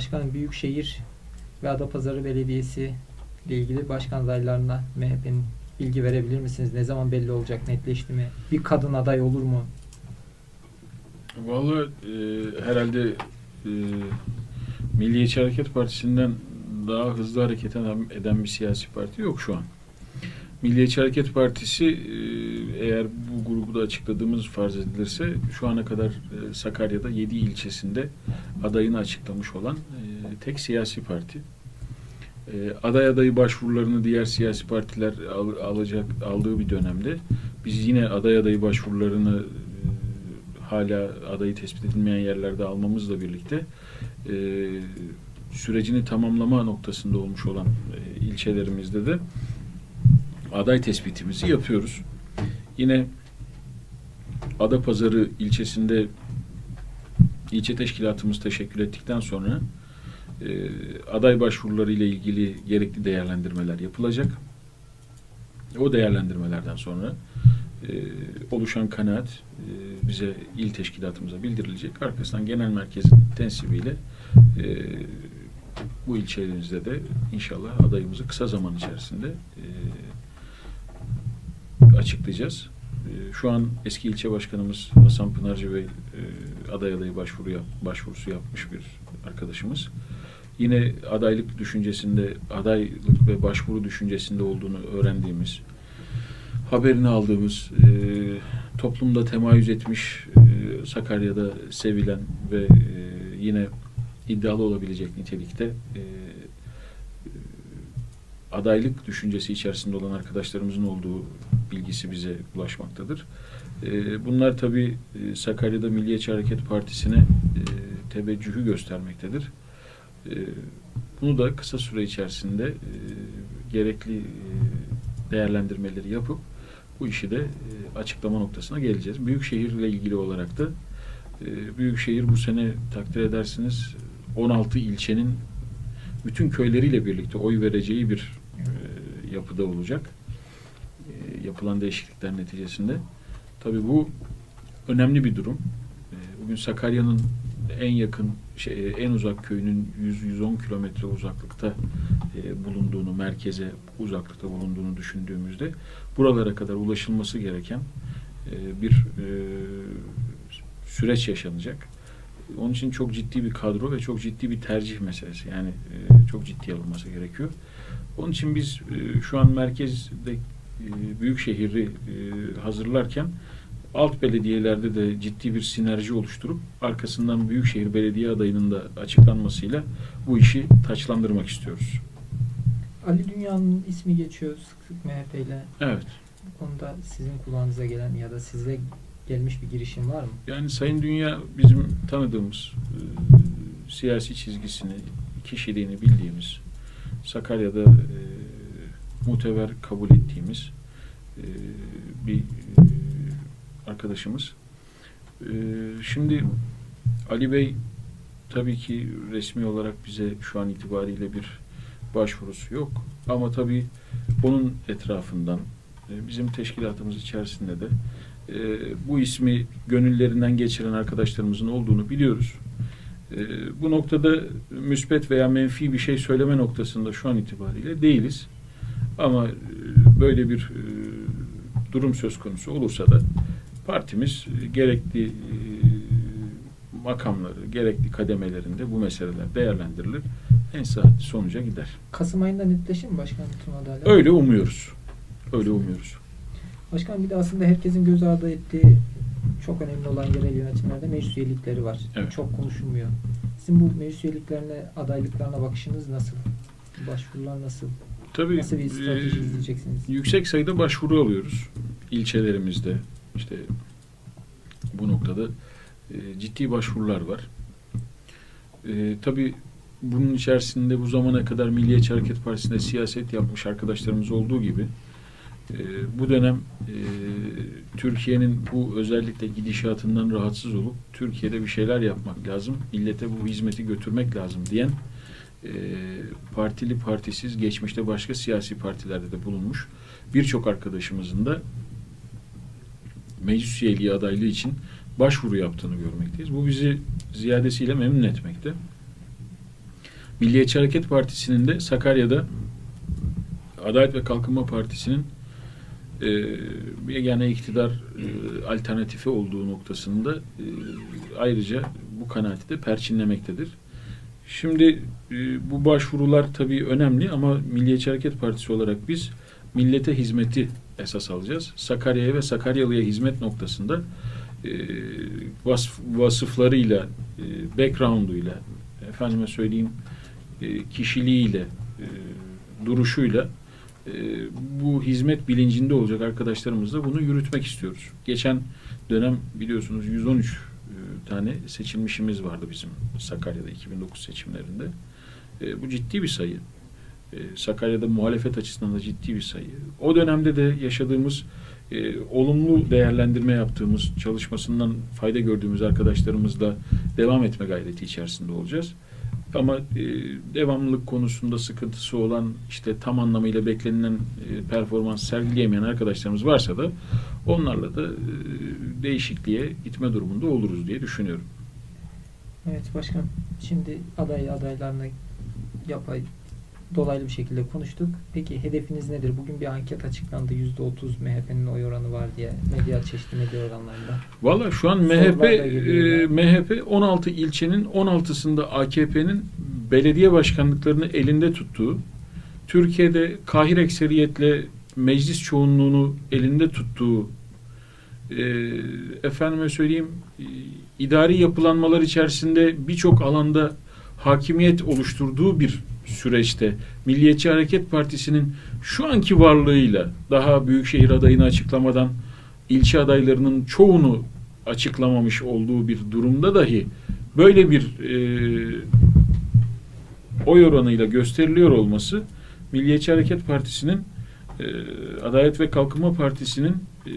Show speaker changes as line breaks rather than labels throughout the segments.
Başkanım Büyükşehir ve Adapazarı Belediyesi ile ilgili başkan adaylarına MHP'nin bilgi verebilir misiniz? Ne zaman belli olacak? Netleşti mi? Bir kadın aday olur mu?
Vallahi e, herhalde e, Milliyetçi Hareket Partisi'nden daha hızlı hareket eden, bir siyasi parti yok şu an. Milliyetçi Hareket Partisi e, eğer bu grubu da açıkladığımız farz edilirse şu ana kadar e, Sakarya'da 7 ilçesinde adayını açıklamış olan e, tek siyasi parti. Aday adayı başvurularını diğer siyasi partiler al- alacak aldığı bir dönemde biz yine aday adayı başvurularını hala adayı tespit edilmeyen yerlerde almamızla birlikte sürecini tamamlama noktasında olmuş olan ilçelerimizde de aday tespitimizi yapıyoruz. Yine Adapazarı ilçesinde ilçe teşkilatımız teşekkür ettikten sonra e, aday başvuruları ile ilgili gerekli değerlendirmeler yapılacak. O değerlendirmelerden sonra e, oluşan kanaat e, bize il teşkilatımıza bildirilecek. Arkasından genel merkezin tensibiyle e, bu ilçelerimizde de inşallah adayımızı kısa zaman içerisinde e, açıklayacağız. E, şu an eski ilçe başkanımız Hasan Pınarcı Bey e, aday adayı başvuru yap, başvurusu yapmış bir arkadaşımız. Yine adaylık düşüncesinde, adaylık ve başvuru düşüncesinde olduğunu öğrendiğimiz, haberini aldığımız, e, toplumda temayüz etmiş, e, Sakarya'da sevilen ve yine iddialı olabilecek nitelikte adaylık düşüncesi içerisinde olan arkadaşlarımızın olduğu bilgisi bize ulaşmaktadır. E, bunlar tabii e, Sakarya'da Milliyetçi Hareket Partisi'ne e, teveccühü göstermektedir. E, bunu da kısa süre içerisinde e, gerekli e, değerlendirmeleri yapıp bu işi de açıklama noktasına geleceğiz. Büyükşehir ile ilgili olarak da Büyükşehir bu sene takdir edersiniz 16 ilçenin bütün köyleriyle birlikte oy vereceği bir yapıda olacak. Yapılan değişiklikler neticesinde. Tabii bu önemli bir durum. E, bugün Sakarya'nın en yakın, şey, e, en uzak köyünün 100-110 kilometre uzaklıkta e, bulunduğunu, merkeze uzaklıkta bulunduğunu düşündüğümüzde buralara kadar ulaşılması gereken e, bir e, süreç yaşanacak. Onun için çok ciddi bir kadro ve çok ciddi bir tercih meselesi. Yani e, çok ciddi alınması gerekiyor. Onun için biz e, şu an merkezde e, büyük şehri e, hazırlarken alt belediyelerde de ciddi bir sinerji oluşturup arkasından büyükşehir belediye adayının da açıklanmasıyla bu işi taçlandırmak istiyoruz.
Ali Dünya'nın ismi geçiyor sık sık MHP ile.
Evet.
Bu konuda sizin kulağınıza gelen ya da size gelmiş bir girişim var mı?
Yani Sayın Dünya bizim tanıdığımız e, siyasi çizgisini, kişiliğini bildiğimiz, Sakarya'da e, muteber kabul ettiğimiz e, bir e, arkadaşımız. E, şimdi Ali Bey tabii ki resmi olarak bize şu an itibariyle bir başvurusu yok. Ama tabii onun etrafından e, bizim teşkilatımız içerisinde de e, bu ismi gönüllerinden geçiren arkadaşlarımızın olduğunu biliyoruz. E, bu noktada müspet veya menfi bir şey söyleme noktasında şu an itibariyle değiliz. Ama e, böyle bir e, durum söz konusu olursa da partimiz e, gerekli makamları, gerekli kademelerinde bu meseleler değerlendirilir. En sağlıklı sonuca gider.
Kasım ayında netleşir mi başkanım tüm adaylar?
Öyle umuyoruz. Öyle umuyoruz.
Başkanım bir de aslında herkesin göz ardı ettiği çok önemli olan yerel yönetimlerde meclis üyelikleri var.
Evet.
Çok konuşulmuyor. Sizin bu meclis üyeliklerine, adaylıklarına bakışınız nasıl? Başvurular nasıl?
Tabii
Nasıl bir strateji
e,
izleyeceksiniz?
yüksek sayıda başvuru alıyoruz ilçelerimizde. İşte bu noktada e, ciddi başvurular var. E, tabii bunun içerisinde bu zamana kadar Milliyetçi Hareket Partisi'nde siyaset yapmış arkadaşlarımız olduğu gibi e, bu dönem e, Türkiye'nin bu özellikle gidişatından rahatsız olup Türkiye'de bir şeyler yapmak lazım, millete bu hizmeti götürmek lazım diyen e, partili partisiz geçmişte başka siyasi partilerde de bulunmuş birçok arkadaşımızın da meclis üyeliği adaylığı için başvuru yaptığını görmekteyiz. Bu bizi ziyadesiyle memnun etmekte. Milliyetçi Hareket Partisi'nin de Sakarya'da Adalet ve Kalkınma Partisi'nin e, yegane iktidar e, alternatifi olduğu noktasında e, ayrıca bu kanaati de perçinlemektedir. Şimdi e, bu başvurular tabii önemli ama Milliyetçi Hareket Partisi olarak biz millete hizmeti esas alacağız. Sakarya'ya ve Sakaryalı'ya hizmet noktasında e, vasıflarıyla, e, background'uyla, efendime söyleyeyim e, kişiliğiyle, duruşuyla bu hizmet bilincinde olacak arkadaşlarımızla bunu yürütmek istiyoruz. Geçen dönem biliyorsunuz 113 e, tane seçilmişimiz vardı bizim Sakarya'da 2009 seçimlerinde. E, bu ciddi bir sayı. E, Sakarya'da muhalefet açısından da ciddi bir sayı. O dönemde de yaşadığımız e, olumlu değerlendirme yaptığımız, çalışmasından fayda gördüğümüz arkadaşlarımızla devam etme gayreti içerisinde olacağız. Ama e, devamlılık konusunda sıkıntısı olan, işte tam anlamıyla beklenilen e, performans sergileyemeyen arkadaşlarımız varsa da onlarla da e, değişikliğe gitme durumunda oluruz diye düşünüyorum.
Evet başkan. Şimdi aday adaylarına yapay dolaylı bir şekilde konuştuk. Peki hedefiniz nedir? Bugün bir anket açıklandı. %30 MHP'nin oy oranı var diye medya çeşitli medya oranlarında.
Valla şu an MHP e, MHP 16 ilçenin 16'sında AKP'nin belediye başkanlıklarını elinde tuttuğu, Türkiye'de kahir ekseriyetle meclis çoğunluğunu elinde tuttuğu, e, efendime söyleyeyim e, idari yapılanmalar içerisinde birçok alanda hakimiyet oluşturduğu bir süreçte Milliyetçi Hareket Partisi'nin şu anki varlığıyla daha büyükşehir adayını açıklamadan ilçe adaylarının çoğunu açıklamamış olduğu bir durumda dahi böyle bir e, oy oranıyla gösteriliyor olması Milliyetçi Hareket Partisi'nin e, Adalet ve Kalkınma Partisi'nin e,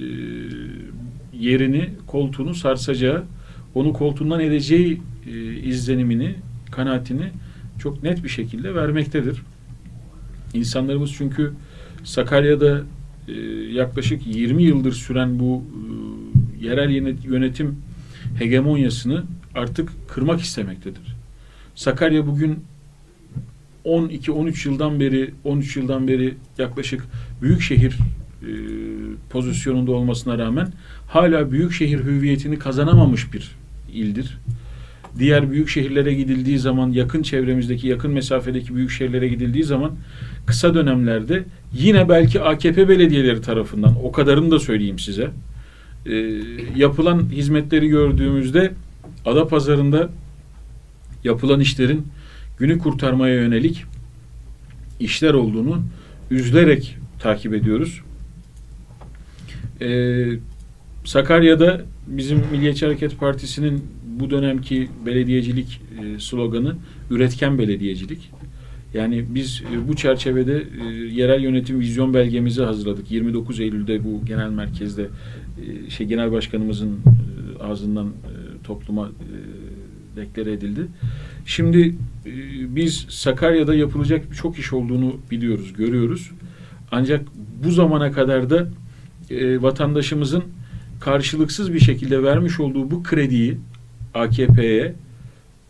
yerini, koltuğunu sarsacağı, onu koltuğundan edeceği e, izlenimini, kanaatini çok net bir şekilde vermektedir. İnsanlarımız çünkü Sakarya'da e, yaklaşık 20 yıldır süren bu e, yerel yönet- yönetim hegemonyasını artık kırmak istemektedir. Sakarya bugün 12-13 yıldan beri 13 yıldan beri yaklaşık büyük şehir e, pozisyonunda olmasına rağmen hala büyük şehir hüviyetini kazanamamış bir ildir. Diğer büyük şehirlere gidildiği zaman yakın çevremizdeki yakın mesafedeki büyük şehirlere gidildiği zaman kısa dönemlerde yine belki AKP belediyeleri tarafından o kadarını da söyleyeyim size e, yapılan hizmetleri gördüğümüzde Adapazarı'nda yapılan işlerin günü kurtarmaya yönelik işler olduğunu üzülerek takip ediyoruz. Ee, Sakarya'da bizim Milliyetçi Hareket Partisi'nin bu dönemki belediyecilik e, sloganı üretken belediyecilik. Yani biz e, bu çerçevede e, yerel yönetim vizyon belgemizi hazırladık. 29 Eylül'de bu genel merkezde şey genel başkanımızın ağzından topluma deklare edildi. Şimdi biz Sakarya'da yapılacak çok iş olduğunu biliyoruz, görüyoruz. Ancak bu zamana kadar da vatandaşımızın karşılıksız bir şekilde vermiş olduğu bu krediyi AKP'ye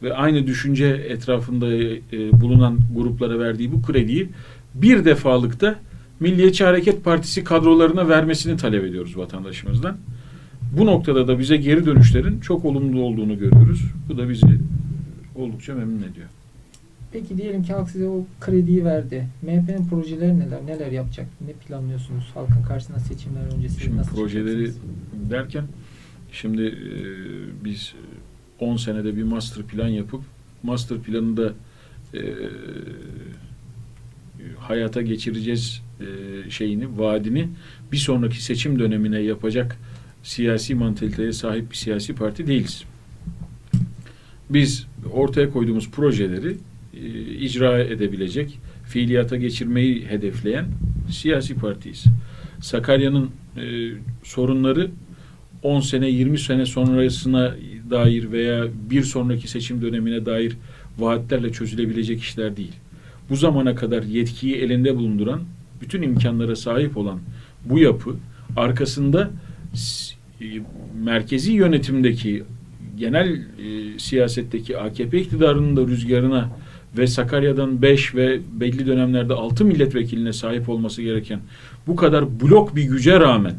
ve aynı düşünce etrafında e, bulunan gruplara verdiği bu krediyi bir defalıkta Milliyetçi Hareket Partisi kadrolarına vermesini talep ediyoruz vatandaşımızdan. Bu noktada da bize geri dönüşlerin çok olumlu olduğunu görüyoruz. Bu da bizi oldukça memnun ediyor.
Peki diyelim ki halk size o krediyi verdi. MHP'nin projeleri neler? Neler yapacak? Ne planlıyorsunuz? Halkın karşısına seçimler öncesi
Şimdi
nasıl
projeleri derken şimdi e, biz 10 senede bir master plan yapıp master planında e, hayata geçireceğiz e, şeyini, vaadini bir sonraki seçim dönemine yapacak siyasi mantaliteye sahip bir siyasi parti değiliz. Biz ortaya koyduğumuz projeleri icra edebilecek, fiiliyata geçirmeyi hedefleyen siyasi partiyiz. Sakarya'nın e, sorunları 10 sene 20 sene sonrasına dair veya bir sonraki seçim dönemine dair vaatlerle çözülebilecek işler değil. Bu zamana kadar yetkiyi elinde bulunduran, bütün imkanlara sahip olan bu yapı arkasında e, merkezi yönetimdeki genel e, siyasetteki AKP iktidarının da rüzgarına ve Sakarya'dan 5 ve belli dönemlerde 6 milletvekiline sahip olması gereken bu kadar blok bir güce rağmen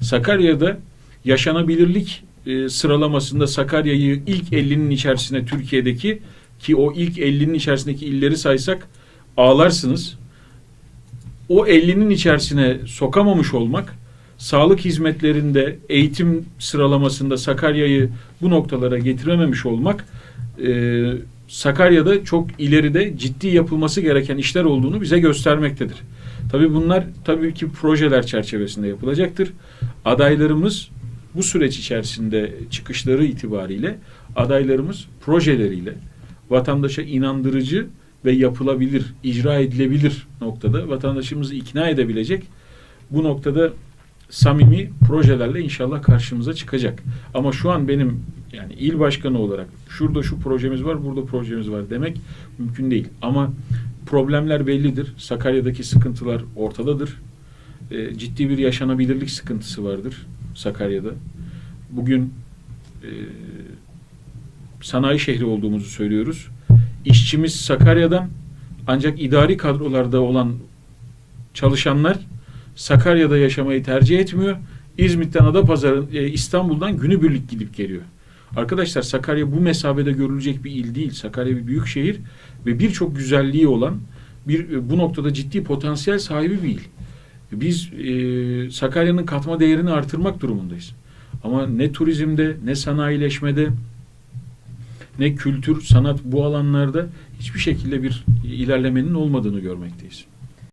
Sakarya'da yaşanabilirlik e, sıralamasında Sakarya'yı ilk 50'nin içerisine Türkiye'deki ki o ilk 50'nin içerisindeki illeri saysak ağlarsınız. O 50'nin içerisine sokamamış olmak sağlık hizmetlerinde eğitim sıralamasında Sakarya'yı bu noktalara getirememiş olmak e, Sakarya'da çok ileride ciddi yapılması gereken işler olduğunu bize göstermektedir. Tabii bunlar tabii ki projeler çerçevesinde yapılacaktır. Adaylarımız bu süreç içerisinde çıkışları itibariyle adaylarımız projeleriyle vatandaşa inandırıcı ve yapılabilir, icra edilebilir noktada vatandaşımızı ikna edebilecek bu noktada samimi projelerle inşallah karşımıza çıkacak. Ama şu an benim yani il başkanı olarak şurada şu projemiz var, burada projemiz var demek mümkün değil. Ama problemler bellidir. Sakarya'daki sıkıntılar ortadadır. E, ciddi bir yaşanabilirlik sıkıntısı vardır Sakarya'da. Bugün e, sanayi şehri olduğumuzu söylüyoruz. İşçimiz Sakarya'dan ancak idari kadrolarda olan çalışanlar Sakarya'da yaşamayı tercih etmiyor. İzmit'ten Adapazarı, e, İstanbul'dan günübirlik gidip geliyor. Arkadaşlar Sakarya bu mesafede görülecek bir il değil. Sakarya bir büyük şehir ve birçok güzelliği olan bir e, bu noktada ciddi potansiyel sahibi bir il. Biz e, Sakarya'nın katma değerini artırmak durumundayız. Ama ne turizmde, ne sanayileşmede, ne kültür, sanat bu alanlarda hiçbir şekilde bir ilerlemenin olmadığını görmekteyiz.